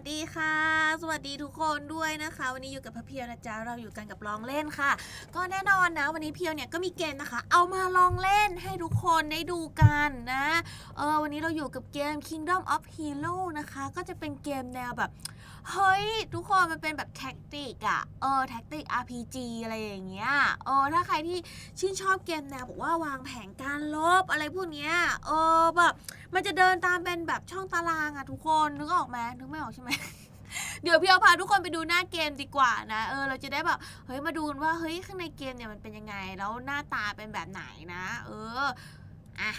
สดีค่ะ สวัสดีทุกคนด้วยนะคะ วันนี้อยู่กับพะเพียวนะจ๊ะเราอยู่กันกับลองเล่นค่ะ ก็แน่นอนนะวันนี้เพียวเนี่ยก็มีเกมนะคะ เอามาลองเล่นให้ทุกคนได้ดูกันนะเออวันนี้เราอยู่กับเกม Kingdom of Hero นะคะ ก็จะเป็นเกมแนวแบบ เฮ้ย ทุกคนมันเป็นแบบแท็กติกอะเออแท็กติก RPG อะไรอย่างเงี้ยเออถ้าใครที่ชื่นชอบเกมแนวบอกว่าวางแผนการลบอะไรพวกเนี้ยเออแบบมันจะเดินตามเป็นแบบช่องตารางอะทุกคนนึกออกไหมนึกไม่ออกใช่ไหมเดี๋ยวพี่เอาพาทุกคนไปดูหน้าเกมดีกว่านะ เออเราจะได้แบบเฮ้ยมาดูกันว่าเฮ้ยข้างในเกมเนี่ยมันเป็นยังไง แล้วหน้าตาเป็นแบบไหนนะ เอออะ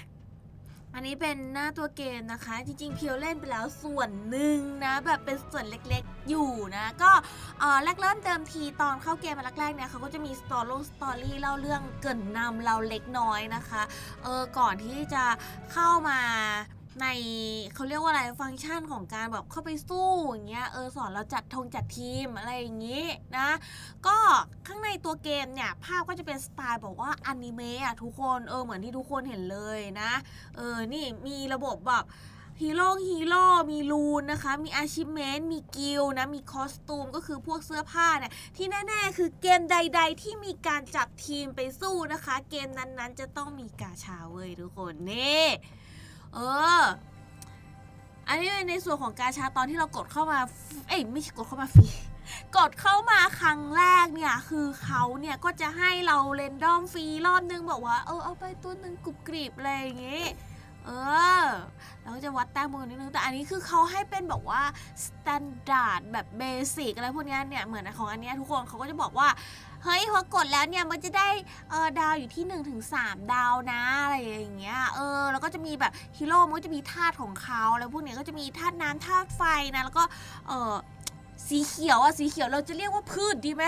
อันนี้เป็นหน้าตัวเกมนะคะ จริงๆเพียวเล่นไปแล้วส่วนหนึ่งนะ แบบเป็นส่วนเล็กๆอยู่นะ ก็เอ่อแรกเริ่มเดิมทีตอนเข้าเกมมาแรกๆเนี่ยเขาก็จะมีสตอรี่สตอรี่เล่าเรื่องเกินนำเราเล็กน้อยนะคะเออก่อนที่จะเข้ามา ในเขาเรียกว่าอะไรฟังก์ชันของการแบบเข้าไปสู้อย่างเงี้ยเออสอนเราจัดธงจัดทีมอะไรอย่างงี้นะ ก็ข้างในตัวเกมเนี่ยภาพก็จะเป็นสไตล์บอกว่าอนิเมะอะทุกคนเออเหมือนที่ทุกคนเห็นเลยนะเออนี่มีระบบแบบฮีโร่ฮีโร่ มีรูนนะคะ มีอาชิเมนมีกิลนะ มีคอสตูม ก็คือพวกเสื้อผ้าเนี่ย ที่แน่ ๆ คือเกมใด ๆ ที่มีการจับทีมไปสู้นะคะ เกมนั้นๆ จะต้องมีกาชาเว้ยทุกคน นี่ เออ อันนี้ในส่วนของกาชาตอนที่เรากดเข้ามา เอ้ยไม่ใช่กดเข้ามาฟรี กดเข้ามาครั้งแรกเนี่ย คือเขาเนี่ยก็จะให้เราเรนดอมฟรีรอบนึงบอกว่า เออเอาไปตัวหนึ่งกรุบกริบอะไรอย่างงี้เออเราก็จะวัดแต้มมือนิดนึง แต่อันนี้คือเขาให้เป็นแบบว่าสแตนดาร์ดแบบเบสิกอะไรพวกนี้เนี่ย เหมือนของอันนี้ทุกคนเขาก็จะบอกว่า เฮ้ยพอกดแล้วเนี่ยมันจะได้เออดาวอยู่ที่1นถึงสดาวนะอะไรอย่างเงี้ยเออแล้วก็จะมีแบบฮีโร่มันก็จะมีธาตุของเขาแล้วพวกเนี้ยก็จะมีธาตุน้ำธาตุไฟนะแล้วก็เออสีเขียวอะสีเขียวเราจะเรียกว่าพืชดีไหม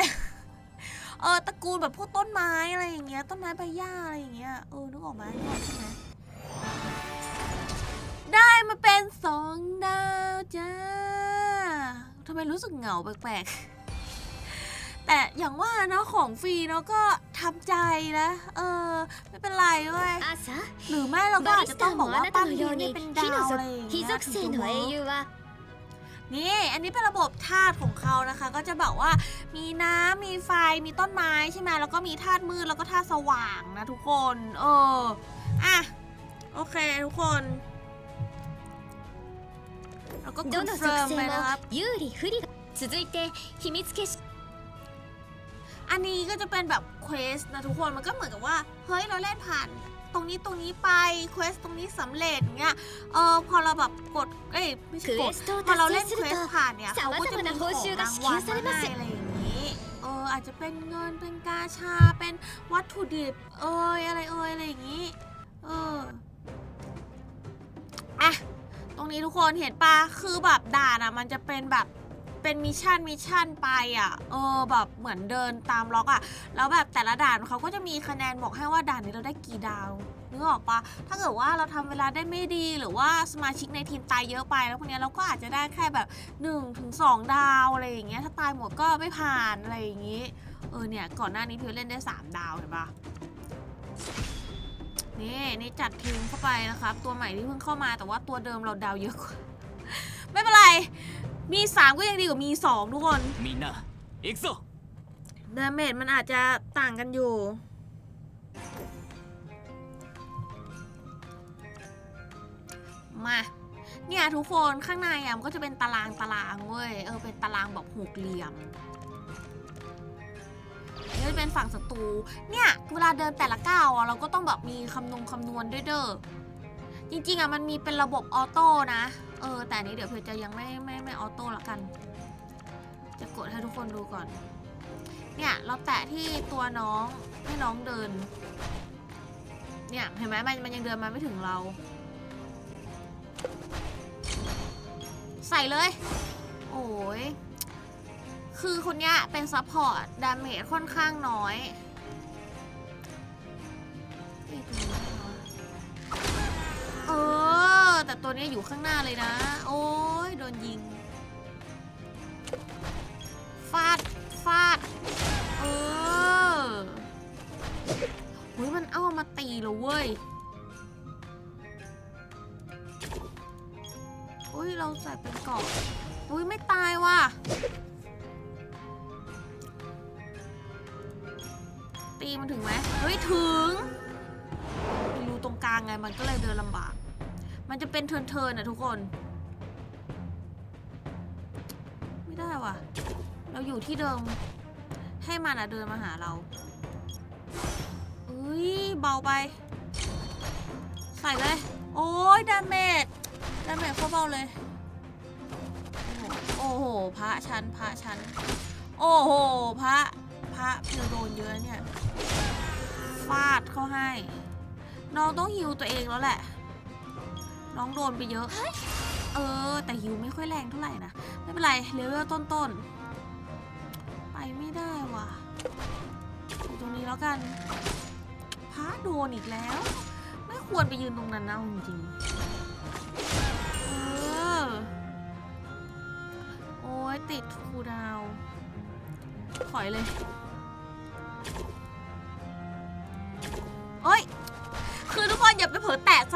เออตระกูลแบบพวกต้นไม้อะไรอย่างเงี้ยต้นไม้ใบหญ้าอะไรอย่างเงี้ยเออนึกออกไหมนึกออกใช่ไหมได้มาเป็นสองดาวจ้าทำไมรู้สึกเหงาแปลกๆ แต่อย่างว่าเนาะของฟรีเนาะก็ทำใจนะ เออ ไม่เป็นไรเว้ย 朝 หรือไม่เราก็ バ อาจ リ จะ ス ต้อ タ ง ー บอก も ว่า あな ปั้ た น の ที よう นี่ に เป็น 火 ดาว の อะไรอย่าง 非 เงี้ย 属性の英雄は นี่ อันนี้เป็นระบบธาตุของเขานะคะ ก็จะบอกว่ามีน้ำมีไฟมีต้นไม้ใช่ไหมแล้วก็มีธาตุมืดแล้วก็ธาตุสว่างนะทุกคน เออ อ่ะ โอเคทุกคนแล้วก็คอน どの เฟิร์ม 属性 ไปนะครับ も有利不利が続いて秘密結社 อันนี้ก็จะเป็นแบบเควสนะทุกคนมันก็เหมือนกับว่า เฮ้ยเราเล่นผ่านตรงนี้ตรงนี้ไปเควสตรงนี้สำเร็จเงี้ยเออพอเราแบบกดเอ้ยไม่ใช่กดพอเราเล่นเควสผ่านเนี่ยเขาก็จะมีของรางวัลมาใอะไรอย่างนี้เอออาจจะเป็นเงินเป็นกาชาเป็นวัตถุดิบเอออะไรเอออะไรอย่างนี้เอออะตรงนี้ทุกคนเห็นปะคือแบบด่านอะมันจะเป็นแบบ เป็นมิชชั่นมิชชั่นไปอะ เออแบบเหมือนเดินตามล็อกอะ แล้วแบบแต่ละด่านเขาก็จะมีคะแนนบอกให้ว่าด่านนี้เราได้กี่ดาวนึกออกปะถ้าเกิดว่าเราทำเวลาได้ไม่ดีหรือว่าสมาชิกในทีมตายเยอะไป แล้วพวกนี้เราก็อาจจะได้แค่แบบ1ถึง2ดาวอะไรอย่างเงี้ย ถ้าตายหมดก็ไม่ผ่านอะไรอย่างงี้ เออเนี่ยก่อนหน้านี้พิวเล่นได้ 3 ดาวเห็นปะนี่นี่จัดทีมเข้าไปนะครับ ตัวใหม่ที่เพิ่งเข้ามาแต่ว่าตัวเดิมเราดาวเยอะกว่า ไม่เป็นไร มี 3 ก็ยังดีกว่ามี 2 ทุกคน みんな行くぞ ดาเมจมันอาจจะต่างกันอยู่ มา เนี่ยทุกคนข้างในอ่ะมันก็จะเป็นตารางตารางเว้ย เออเป็นตารางแบบหกเหลี่ยมนี่จะเป็นฝั่งศัตรู เนี่ย เวลาเดินแต่ละก้าวอ่ะเราก็ต้องแบบมีคำนวณคำนวณด้วยเด้อ จริงๆอ่ะมันมีเป็นระบบออโต้นะ เออ แต่นนี้เดี๋ยวเพจจะยังไม่ไม่ไม่ออโต้ละกัน จะกดให้ทุกคนดูก่อน เนี่ยเราแตะที่ตัวน้องให้น้องเดิน เนี่ยเห็นไหมมันมันยังเดินมาไม่ถึงเรา ใส่เลย โอ้ยคือคนเนี้ยเป็นซัพพอร์ตดาเมจค่อนข้างน้อย ตัวนี้อยู่ข้างหน้าเลยนะ โอ้ยโดนยิง ฟาด ฟาด เออเฮ้ยมันเอามาตีเหรอเว้ยอุ้ยเราใส่เป็นเกราะอุ้ยไม่ตายว่ะ ตีมันถึงไหมเฮ้ยถึงรูตรงกลางไงมันก็เลยเดินลำบาก มันจะเป็นเทินเทินอะทุกคน ไม่ได้ว่ะ เราอยู่ที่เดิม ให้มันอะเดินมาหาเราเอ้ยเบาไป ใส่เลย โอ้ยดาเมจดาเมจเขาเบาเลย โอ้โหพระชั้นพระชั้นโอ้โหพระพระเพียวโดนเยอะเนี่ยฟาดเข้าให้ น้องต้องฮิวตัวเองแล้วแหละ น้องโดนไปเยอะ เออ แต่ฮิวไม่ค่อยแรงเท่าไหร่นะ ไม่เป็นไรเลเวลต้นๆ ไปไม่ได้ว่ะอยู่ตรงนี้แล้วกันพระโดนอีกแล้ว ไม่ควรไปยืนตรงนั้นนะจริงๆ เออ โอ้ยติดคูดาว ถอยเลย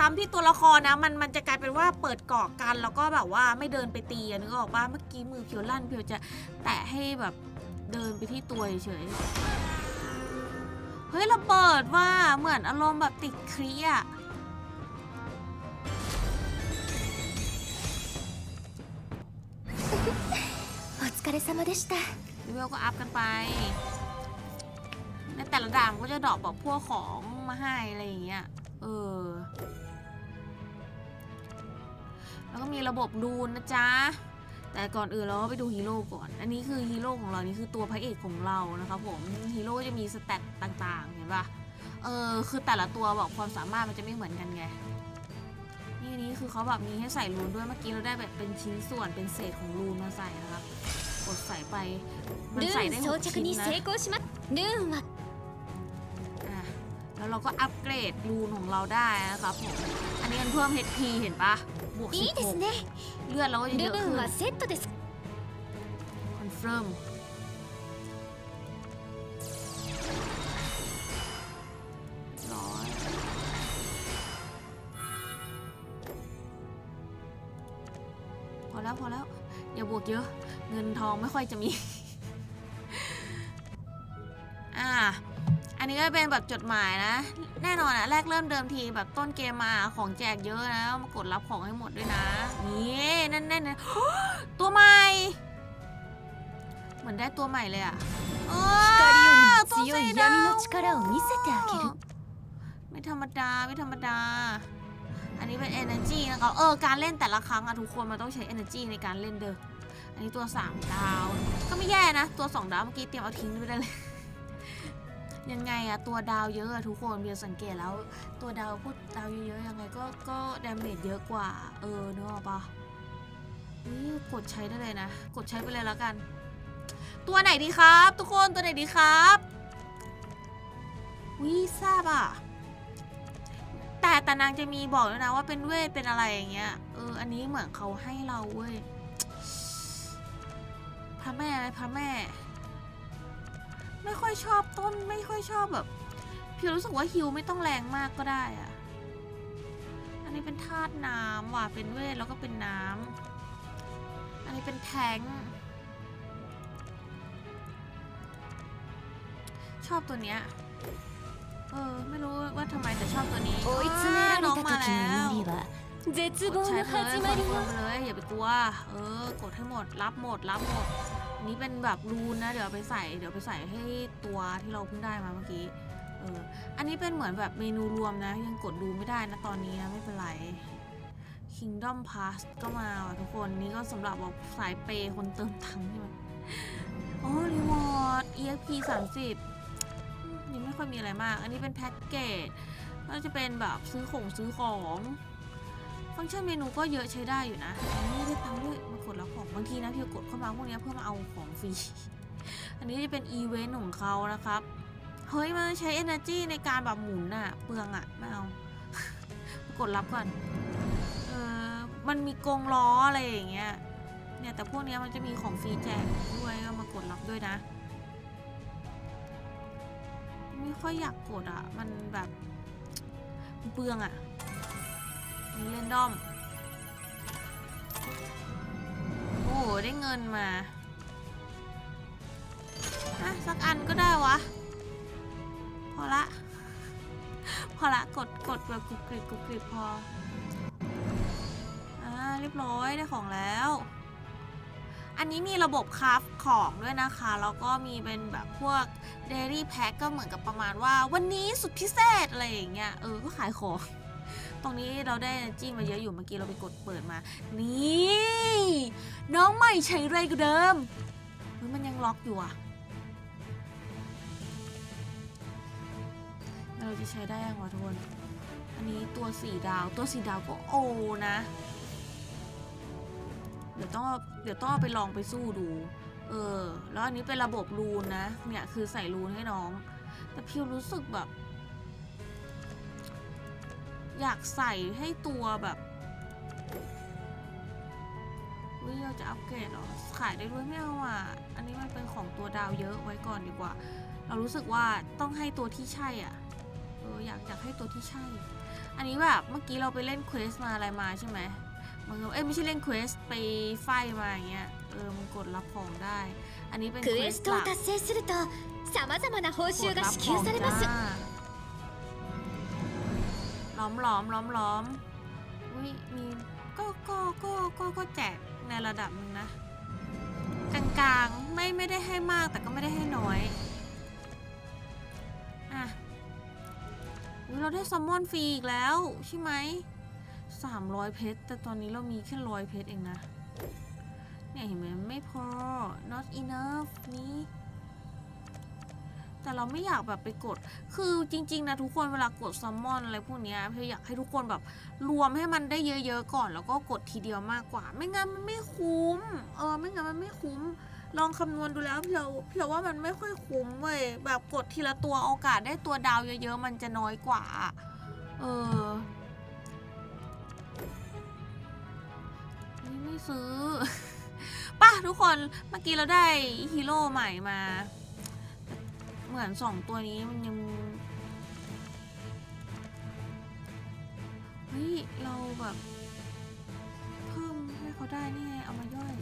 ซ้ำที่ตัวละครนะ มันมันจะกลายเป็นว่าเปิดเกาะกันแล้วก็แบบว่าไม่เดินไปตีนึกออกป่ะเมื่อกี้มือเพียวลั่นเพียวจะแตะให้แบบเดินไปที่ตัวเฉยเฮ้ยระเบิดว่าเหมือนอารมณ์แบบติดเครียดお疲れ様でลเวก็อัพกันไป ในแต่ละด่านก็จะดอกบอกพวกของมาให้อะไรอย่างเงี้ย เออ แล้วก็มีระบบดูนนะจ๊ะ แต่ก่อนอื่นเราก็ไปดูฮีโร่ก่อน อันนี้คือฮีโร่ของเรา นี่คือตัวพระเอกของเรานะคะผม ฮีโร่จะมีสเตตต่างๆ เห็นปะเออ คือแต่ละตัวบอกความสามารถมันจะไม่เหมือนกันไง นี่นี้คือเขาแบบมีให้ใส่รูนด้วย เมื่อกี้เราได้แบบเป็นชิ้นส่วนเป็นเศษของรูนมาใส่นะครับ กดใส่ไป มันใส่ได้หกชิ้นนะ แล้วเราก็อัปเกรดรูนของเราได้นะครับผมอันนี้เพิ่ม HP เห็นปะบวกสิบหกเลือดเราเยอะขึ้นคอนเฟิร์มพอแล้วพอแล้วอย่าบวกเยอะ เงินทองไม่ค่อยจะมีี้ก็เป็นแบบจดหมายนะ แน่นอนอะแรกเริ่มเดิมทีแบบต้นเกมมาของแจกเยอะนะมากดรับของให้หมดด้วยนะนี่นั่นแน่นตัวใหม่ เหมือนได้ตัวใหม่เลยอะไม่ธรรมดาไม่ธรรมดา อันนี้เป็น energy นะคะเออการเล่นแต่ละครั้งอะทุกคนมันต้องใช้ energy ในการเล่นเด้ออันนี้ตัว 3 ดาว ก็ไม่แย่นะ ตัว 2 ดาวเมื่อกี้เตรียมเอาทิ้งไปได้เลย ยังไงอะตัวดาวเยอะอะทุกคนเบียสังเกตแล้วตัวดาวพูดดาวเยอะๆยังไงก็ก็ดาเมจเยอะกว่า เออเนกอะปะนี่กดใช้ได้เลยนะ กดใช้ไปเลยแล้วกัน ตัวไหนดีครับ ทุกคนตัวไหนดีครับวิทราบอะแต่แต่นางจะมีบอกด้วยนะว่าเป็นเวทเป็นอะไรอย่างเงี้ยเอออันนี้เหมือนเขาให้เราเว้ยพระแม่ไหมพระแม่ ไม่ค่อยชอบต้นไม่ค่อยชอบแบบพี่รู้สึกว่าฮิวไม่ต้องแรงมากก็ได้อะอันนี้เป็นธาตุน้ำว่ะเป็นเวทแล้วก็เป็นน้ำอันนี้เป็นแทงชอบตัวเนี้ยเออไม่รู้ว่าทำไมแต่ชอบตัวนี้น้องมาแล้วใช้เลยขอเลยอย่าไปกลัวเออกดให้หมดรับหมดรับหมด นนี้เป็นแบบรูนนะ เดี๋ยวไปใส่ เดี๋ยวไปใส่ให้ตัวที่เราเพิ่งได้มาเมื่อกี้ เออ อันนี้เป็นเหมือนแบบเมนูรวมนะ ยังกดดูไม่ได้นะตอนนี้นะ ไม่เป็นไร Kingdom Pass ก็มาว่ะทุกคน นี่ก็สำหรับแบบสายเปย์คนเติมตังค์ใช่ไหมอ๋อรีวอร์ด EXP 30ยังไม่ค่อยมีอะไรมาก อันนี้เป็นแพ็กเกจก็จะเป็นแบบซื้อของซื้อของ ฟังก์ชันเมนูก็เยอะใช้ได้อยู่นะอันนี้ได้ตังค์ด้วยมากดรับของบางทีนะพี่กดเข้ามาพวกนี้เพื่อมาเอาของฟรี อันนี้จะเป็นอีเวนต์ของเขานะครับ เฮ้ยมันใช้ energy ในการแบบหมุนอะเปลืองอะไม่เอา กดรับก่อน เออมันมีกรงล้ออะไรอย่างเงี้ย เนี่ยแต่พวกนี้มันจะมีของฟรีแจกด้วยก็มากดรับด้วยนะ ไม่ค่อยอยากกดอะมันแบบเปลืองอะ มีเรนดอม โอ้โหได้เงินมาอะสักอันก็ได้วะ พอละ พอละกดกดแบบกรุบกริบกรุบกริบพอ อ่าเรียบร้อยได้ของแล้ว อันนี้มีระบบคราฟของด้วยนะคะ แล้วก็มีเป็นแบบพวก Daily Pack ก็เหมือนกับประมาณว่า วันนี้สุดพิเศษอะไรอย่างเงี้ย เออ ก็ขายของ ตรงนี้เราได้จี้มาเยอะอยู่เมื่อกี้เราไปกดเปิดมา นี่ น้องใหม่ใช้ไรกว่าเดิมมันยังล็อกอยู่อะเราจะใช้ได้ยังวะทุกคนอันนี้ตัวสี่ดาวตัวสี่ดาวก็โอนะ เดี๋ยวต้องเดี๋ยวต้องไปลองไปสู้ดู เออ แล้วอันนี้เป็นระบบรูนนะ เนี่ยคือใส่รูนให้น้อง แต่พิวรู้สึกแบบ อยากใส่ให้ตัวแบบวิเยจะอัปเกรดเหรอ ขายได้ด้วยไม่เอาอะ อันนี้มันเป็นของตัวดาวเยอะไว้ก่อนดีกว่า เรารู้สึกว่าต้องให้ตัวที่ใช่อะ เอออยากอยากให้ตัวที่ใช่ อันนี้แบบเมื่อกี้เราไปเล่นเควสมาอะไรมาใช่ไหมบางเอ้ยไม่ใช่เล่นเควสไปไฟมาอย่างเงี้ย เออมันกดรับของได้ อันนี้เป็นเควส์หลักกดรับของได้ ล้อมล้อมล้อมล้อมอุ้ยมีก็ก็ก็ก็ก็แจกในระดับหนึ่งนะกลางๆไม่ไม่ได้ให้มากแต่ก็ไม่ได้ให้น้อยอะเราได้ซัมมอนฟรีอีกแล้วใช่ไหมสามร้อยเพชรแต่ตอนนี้เรามีแค่ร้อยเพชรเองนะเนี่ยเห็นไหมไม่พอ not enough นี้ แต่เราไม่อยากแบบไปกด คือจริง ๆ นะทุกคนเวลากดซัมมอนอะไรพวกนี้เพียวอยากให้ทุกคนแบบรวมให้มันได้เยอะ ๆ ก่อน แล้วก็กดทีเดียวมากกว่า ไม่งั้นมันไม่คุ้ม เออ ไม่งั้นมันไม่คุ้ม ลองคำนวณดูแล้วเพียวเพียวว่ามันไม่ค่อยคุ้มเว้ย แบบกดทีละตัวโอกาสได้ตัวดาวเยอะๆ มันจะน้อยกว่า เออไม่ซื้อป่ะทุกคน เมื่อกี้เราได้ฮีโร่ใหม่มา เหมือนสองตัวนี้มันยังเฮ้ยเราแบบเพิ่มให้เขาได้นี่ไงเอามาย่อย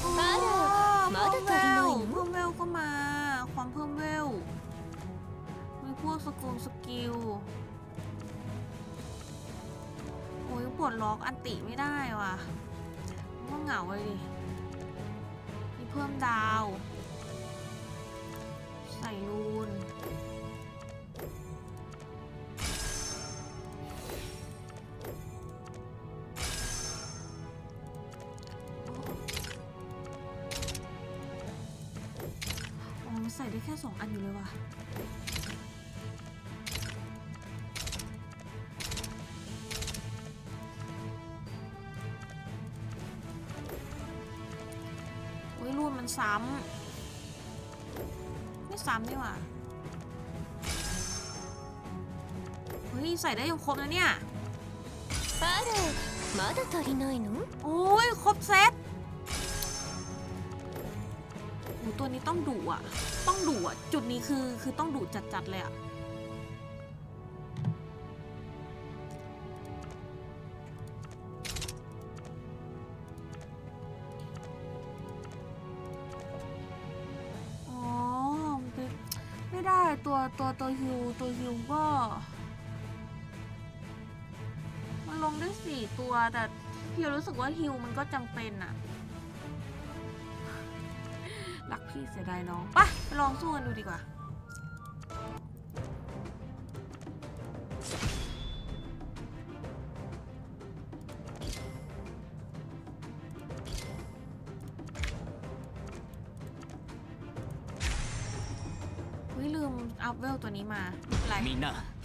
โอ้มาเด้อมาเด้อเพิ่มเวตัวน้ลอยเพิ่มเวลก็มา ความเพิ่มเวลมีพวกสกงสกิลโอ้ยปลดล็อกอันติไม่ได้ว่ะก็เหงาเลยดิมีเพิ่มดาวใส่รูนอ๋อมันใส่ได้แค่สองอันอยู่เลยว่ะโอ้ยรูนมันซ้ำ ซ้ำนี่หว่า เฮ้ย ใส่ได้ยังครบนะเนี่ย あらまだ足りないの โอ้ย ครบเซตโอ้ตัวนี้ต้องดุอ่ะ ต้องดุอ่ะ จุดนี้คือคือต้องดุจัดๆเลยอ่ะ ตัวตัวตัวฮิวตัวฮิวก็ มันลงได้สี่ตัวแต่พี่รู้สึกว่าฮิวมันก็จำเป็นอะรักพี่เสียดายน้องไปไปลองสู้กันดูดีกว่า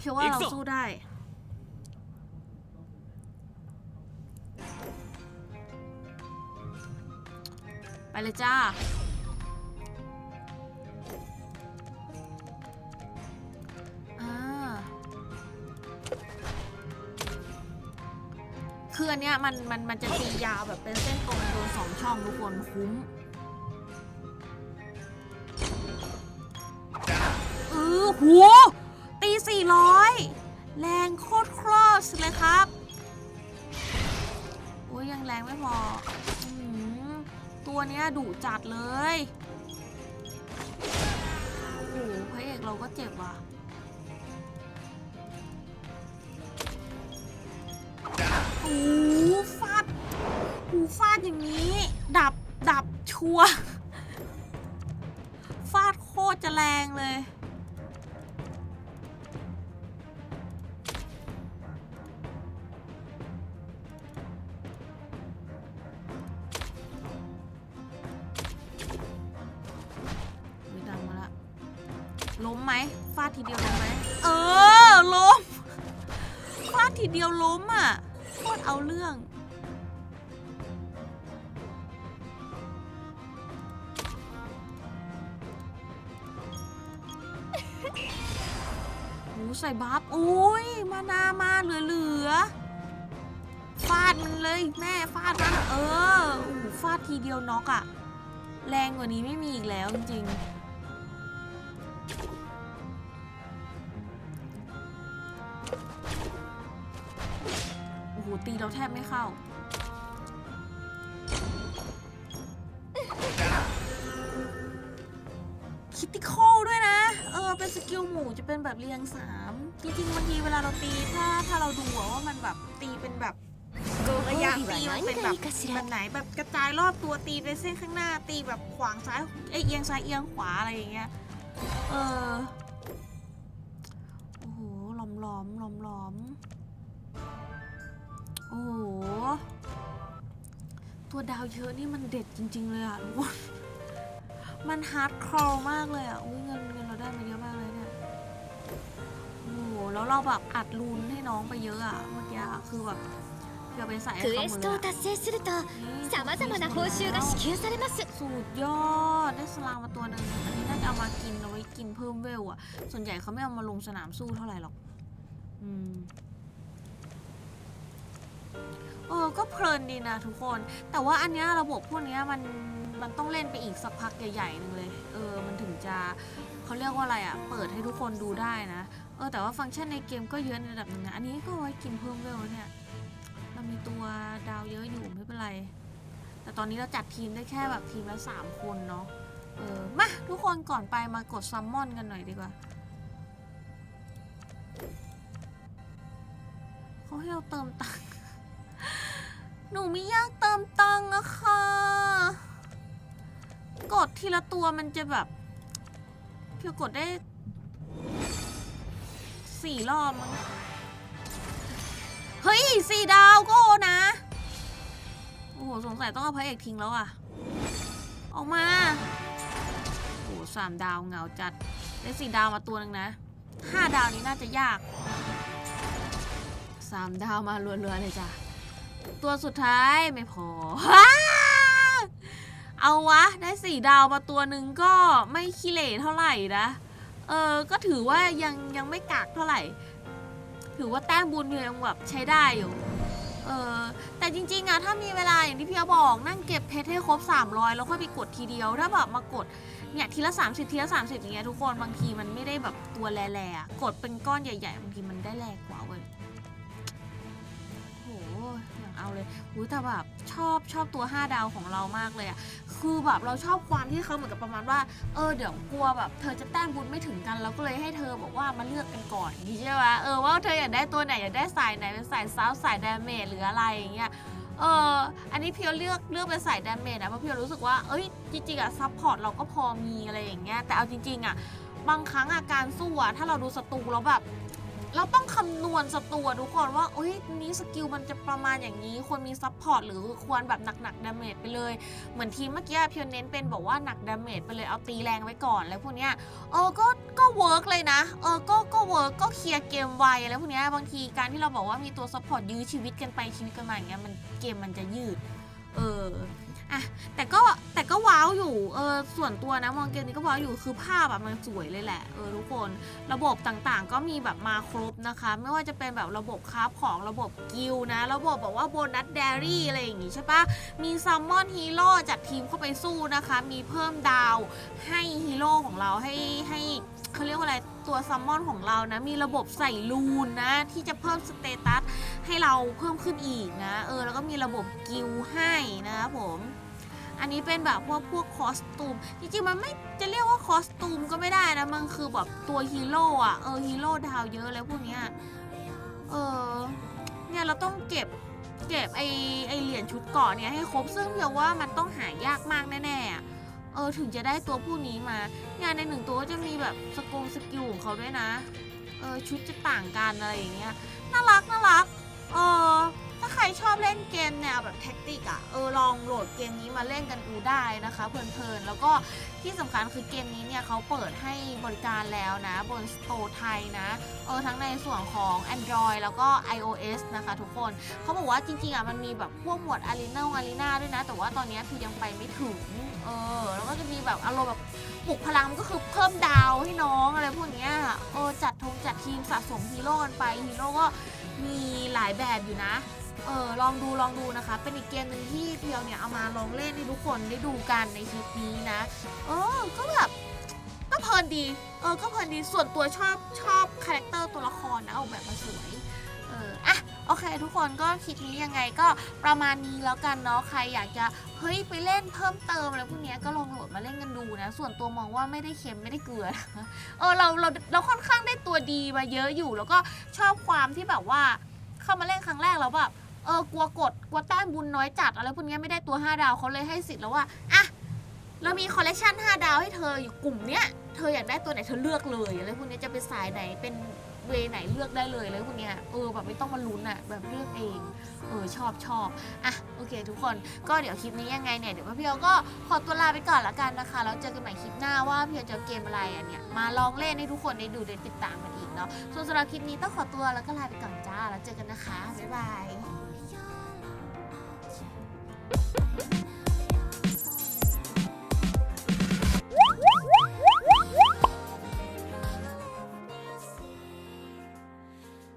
เชื่อว่าเราสู้ได้ ไปเลยจ้า คืออันเนี้ยมันมันมันจะตียาวแบบเป็นเส้นตรงโดนสองช่องทุกคนคุ้มเออหัว ร้อย แรงโคตรคลอสเลยครับ โอ้ยยังแรงไม่พออตัวเนี้ยดุจัดเลยโอ้โหพระเอกเราก็เจ็บว่ะโอ้ฟาดหูฟาดอย่างนี้ ดับดับชัวร์ โอ้ใส่บัฟโอ้ยมานามาเหลือเหลือๆฟาดมันเลยแม่ฟาดมันเออโอ้โหฟาดทีเดียวน็อกอะแรงกว่านี้ไม่มีอีกแล้วจริงๆโอ้โหตีเราแทบไม่เข้าคิติค กิลหมูจะเป็นแบบเรียงสามจริงๆบางทีเวลาเราตีถ้าถ้าเราดูอะว่ามันแบบตีเป็นแบบระยางตีมันเป็นแบบแบบไหนแบบกระจายรอบตัวตีไปเส้นข้างหน้าตีแบบขวางซ้ายเอียงซ้ายเอียงขวาอะไรอย่างเงี้ยเออโอ้โหล้อมล้อมล้อมล้อมโอ้โหตัวดาวเยอะนี่มันเด็ดจริง ๆ เลยอะทุกคนมันฮาร์ดคอร์มากเลยอะอุ้ยเงิน แล้วเราแบบอัดรูนให้น้องไปเยอะอ่ะ เมื่อกี้อะคือแบบเพื่อไปใส่ให้ ク เขา エ หม ス ด ト เลย を อะ 達成すると นี่ さまざまな報酬が支給されます สุดยอด ได้สลามมาตัวหนึ่งอันนี้น่าจะเอามากินเอาไว้กินเพิ่มเวลอ่ะ ส่วนใหญ่เขาไม่เอามาลงสนามสู้เท่าไหร่หรอก อืมเออก็เพลินดีนะทุกคน แต่ว่าอันเนี้ยระบบพวกเนี้ยมันมันต้องเล่นไปอีกสักพักใหญ่ๆหนึ่งเลย เออ มันถึงจะเขาเรียกว่าอะไรอ่ะ เปิดให้ทุกคนดูได้นะ เออแต่ว่าฟังก์ชันในเกมก็เยอะในระดับหนึ่งนะ อันนี้ก็ไว้กินเพิ่มเวลเนี่ย เรามีตัวดาวเยอะอยู่ไม่เป็นไร แต่ตอนนี้เราจัดทีมได้แค่แบบทีมละสามคนเนาะ เออ มาทุกคนก่อนไปมากดซัมมอนกันหน่อยดีกว่าเขาให้เราเติมตังค์ หนูไม่อยากเติมตังค์อะค่ะ กดทีละตัวมันจะแบบเพียวกดได้ สี่รอบมั้งเฮ้ยสี่ดาวก็นะ โอ้โห สงสัยต้องเอาพระเอกทิ้งแล้วอะออกมาโอ้โหสามดาวเหงาจัด ได้สี่ดาวมาตัวหนึ่งนะห้าดาวนี้น่าจะยากสามดาวมารัวๆเลยจ้ะ ตัวสุดท้ายไม่พอ เอาวะ ได้สี่ดาวมาตัวหนึ่งก็ไม่ขี้เหร่เท่าไหร่นะ เออก็ถือว่ายังยังไม่กากเท่าไหร่ ถือว่าแต้มบุญเพียงแบบใช้ได้อยู่ เออแต่จริงๆอะถ้ามีเวลาอย่างที่พี่เอาบอกนั่งเก็บเพชรให้ครบ 300 แล้วค่อยไปกดทีเดียว ถ้าแบบมากดเนี่ยทีละ 30 ทีละ 30อย่างเงี้ยทุกคนบางทีมันไม่ได้แบบตัวแร่ๆกดเป็นก้อนใหญ่ๆบางทีมันได้แรงกว่าเว้ย เอาเลยอุ้ยแต่แบบชอบชอบตัว 5 ดาวของเรามากเลยอะคือแบบเราชอบความที่เขาเหมือนกับประมาณว่า เออเดี๋ยวกลัวแบบ เธอจะแต้มบุญไม่ถึงกันเราก็เลยให้เธอบอกว่ามาเลือกกันก่อนอย่างงี้ใช่ไหมเออว่าเธออยากได้ตัวไหนอยากได้สายไหนเป็นสายซาวสายดาเมจหรืออะไรอย่างเงี้ยเอออันนี้เพียวเลือกเลือกเป็นสายดาเมจนะเพราะเพียวรู้สึกว่าเอ้ยจริงๆอะซัพพอร์ตเราก็พอมีอะไรอย่างเงี้ยแต่เอาจริงๆอะบางครั้งอาการสู้อะถ้าเราดูศัตรูแล้วแบบ เราต้องคำนวณศัตรูอะทุกคนว่าเอ้ยนี้สกิลมันจะประมาณอย่างนี้ ควรมีซัพพอร์ตหรือควรแบบหนักๆดาเมจไปเลย เหมือนทีมเมื่อกี้เพียวเน้นเป็นบอกว่าหนักดาเมจไปเลยเอาตีแรงไว้ก่อนแล้วพวกเนี้ยเออก็ก็เวิร์กเลยนะเออก็ก็เวิร์กก็เคลียร์เกมไวอะไรพวกเนี้ยบางทีการที่เราบอกว่ามีตัวซัพพอร์ตยื้อชีวิตกันไปชีวิตกันมาอย่างเงี้ยมันเกมมันจะยืด เออ อะแต่ก็แต่ก็ว้าวอยู่เออส่วนตัวนะมองเกมนี้ก็ว้าวอยู่คือภาพแบบมันสวยเลยแหละเออทุกคนระบบต่างๆ ก็มีแบบมาครบนะคะ ไม่ว่าจะเป็นแบบระบบคราฟของระบบกิลนะ ระบบแบบว่าโบนัสเดรี่อะไรอย่างงี้ใช่ปะมีซัมมอนฮีโร่จัดทีมเข้าไปสู้นะคะ มีเพิ่มดาวให้ฮีโร่ของเราให้ให้เขาเรียกว่าอะไรตัวซัมมอนของเรานะ มีระบบใส่รูนนะ ที่จะเพิ่มสเตตัสให้เราเพิ่มขึ้นอีกนะ เออ แล้วก็มีระบบกิลให้นะครับผม อันนี้เป็นแบบพวกพวกคอสตูม จริงๆ มันไม่จะเรียกว่าคอสตูมก็ไม่ได้นะ มันคือแบบตัวฮีโร่อะเออฮีโร่ดาวเยอะเลยพวกเนี้ย เออ เนี่ยเราต้องเก็บเก็บไอไอเหรียญชุดเกาะเนี่ยให้ครบ ซึ่งเพียวว่ามันต้องหายากมากแน่ๆอะเออถึงจะได้ตัวผู้นี้มาเนี่ยในหนึ่งตัวก็จะมีแบบสกงสกิลของเขาด้วยนะ เออชุดจะต่างกันอะไรอย่างเงี้ย น่ารักน่ารัก เออ รชอบเล่นเกมแนวแบบแท็กติกอะเออลองโหลดเกมนี้มาเล่นกันดูได้นะคะเพลินๆแล้วก็ที่สำคัญคือเกมนี้เนี่ยเขาเปิดให้บริการแล้วนะ บนสโตร์ไทยนะเออทั้งในส่วนของ Android แล้วก็ iOS นะคะทุกคนเขาบอกว่าจริงๆอะมันมีแบบพวกหมวดอารีนาอารีนาด้วยนะ แต่ว่าตอนนี้คือยังไปไม่ถึงเออแล้วก็จะมีแบบอารมณ์แบบปลุกพลังก็คือเพิ่มดาวให้น้องอะไรพวกเนี้ยเออจัดทงจัดทีมสะสมฮีโร่กันไปฮีโร่ก็มีหลายแบบอยู่นะ เออลองดูลองดูนะคะ เป็นอีกเกมหนึ่งที่เพียวเนี่ยเอามาลองเล่นให้ทุกคนได้ดูกันในคลิปนี้นะเออก็แบบก็เพลินดีเออก็เพลินดีส่วนตัวชอบชอบคาแรคเตอร์ตัวละครนะออกแบบมาสวยเอออะโอเคทุกคนก็คลิปนี้ยังไงก็ประมาณนี้แล้วกันเนาะใครอยากจะเฮ้ยไปเล่นเพิ่มเติมอะไรพวกนี้ก็ลองโหลดมาเล่นกันดูนะ ส่วนตัวมองว่าไม่ได้เค็มไม่ได้เกลือเออเราเราเราค่อนข้างได้ตัวดีมาเยอะอยู่ แล้วก็ชอบความที่แบบว่า เข้ามาเล่นครั้งแรกแล้วแบบเออกลัวกดกลัวแต้มบุญน้อยจัดอะไรพวกนี้ไม่ได้ตัว 5 ดาวเขาเลยให้สิทธิ์แล้วว่าอะเรามีคอลเลกชัน5 ดาวให้เธออยู่กลุ่มเนี้ยเธออยากได้ตัวไหนเธอเลือกเลยอะไรพวกนี้จะเป็นสายไหนเป็น เวไหนเลือกได้เลยอะไรพวกเนี้ยเออแบบไม่ต้องมาลุ้นอะแบบเลือกเองเออชอบชอบอะโอเค ทุกคนก็เดี๋ยวคลิปนี้ยังไงเนี่ยเดี๋ยวพี่เพียวก็ขอตัวลาไปก่อนละกันนะคะแล้วเจอกันใหม่คลิปหน้าว่าพี่เพียวจะเอาเกมอะไรอะเนี่ยมาลองเล่นให้ทุกคนได้ดูได้ติดตามกันอีกเนาะส่วนสำหรับคลิปนี้ต้องขอตัวแล้วก็ลาไปก่อนจ้าแล้วเจอกันนะคะบ๊ายบาย